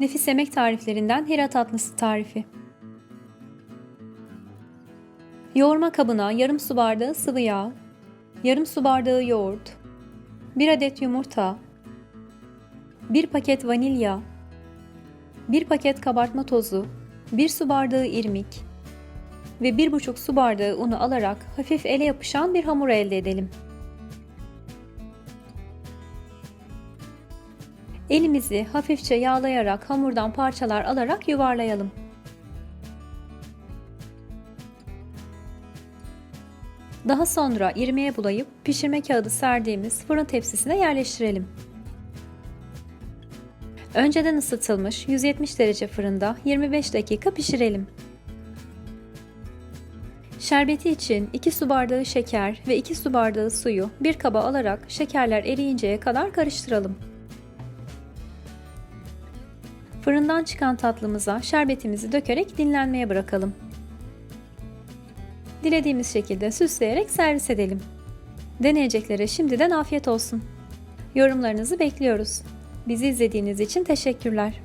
Nefis yemek tariflerinden Hira tatlısı tarifi. Yoğurma kabına yarım su bardağı sıvı yağ, yarım su bardağı yoğurt, 1 adet yumurta, 1 paket vanilya, 1 paket kabartma tozu, 1 su bardağı irmik ve 1,5 su bardağı unu alarak hafif ele yapışan bir hamur elde edelim. Elimizi hafifçe yağlayarak hamurdan parçalar alarak yuvarlayalım. Daha sonra irmiğe bulayıp pişirme kağıdı serdiğimiz fırın tepsisine yerleştirelim. Önceden ısıtılmış 170 derece fırında 25 dakika pişirelim. Şerbeti için 2 su bardağı şeker ve 2 su bardağı suyu bir kaba alarak şekerler eriyinceye kadar karıştıralım. Fırından çıkan tatlımıza şerbetimizi dökerek dinlenmeye bırakalım. Dilediğimiz şekilde süsleyerek servis edelim. Deneyeceklere şimdiden afiyet olsun. Yorumlarınızı bekliyoruz. Bizi izlediğiniz için teşekkürler.